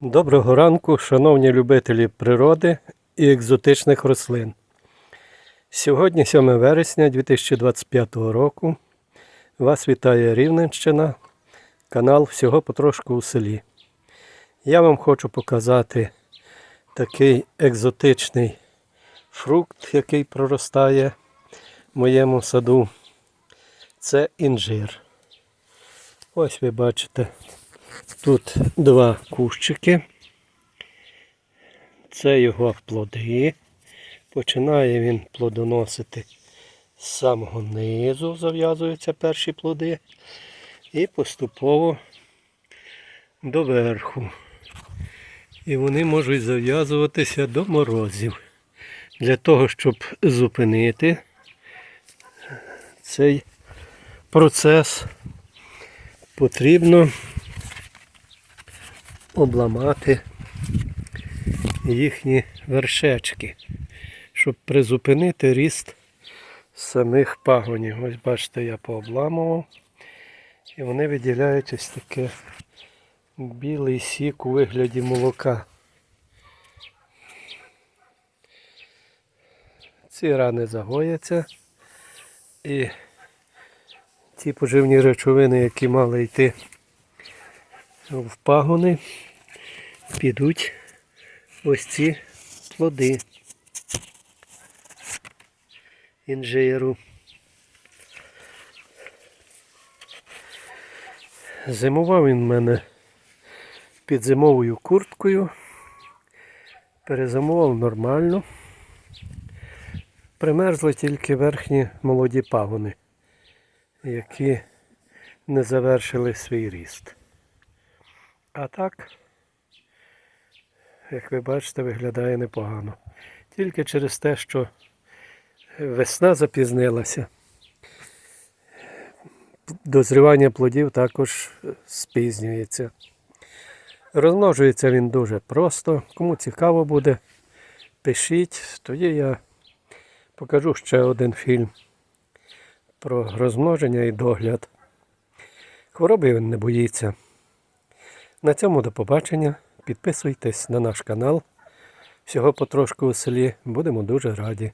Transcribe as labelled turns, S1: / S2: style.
S1: Доброго ранку, шановні любителі природи і екзотичних рослин. Сьогодні 7 вересня 2025 року. Вас вітає Рівненщина, канал Всього потрошку у селі. Я вам хочу показати такий екзотичний фрукт, який проростає в моєму саду. Це інжир. Ось ви бачите, Тут два кущики. Це його плоди. Починає він плодоносити з самого низу, зав'язуються перші плоди. І поступово до верху. І вони можуть зав'язуватися до морозів. Для того, щоб зупинити цей процес, потрібно обламати їхні вершечки, щоб призупинити ріст самих пагонів. Ось бачите, я пообламував. І вони виділяють ось таке білий сік у вигляді молока. Ці рани загояться і ті поживні речовини, які мали йти в пагони підуть ось ці плоди інжиру. Зимував він в мене під зимовою курткою. Перезимував нормально. Примерзли тільки верхні молоді пагони, які не завершили свій ріст. А так, як ви бачите, виглядає непогано. Тільки через те, що весна запізнилася. Дозрівання плодів також спізнюється. Розмножується він дуже просто. Кому цікаво буде, пишіть. Тоді я покажу ще один фільм про розмноження і догляд. Хвороби він не боїться. На цьому до побачення. Підписуйтесь на наш канал. Всього потрошку у селі. Будемо дуже раді.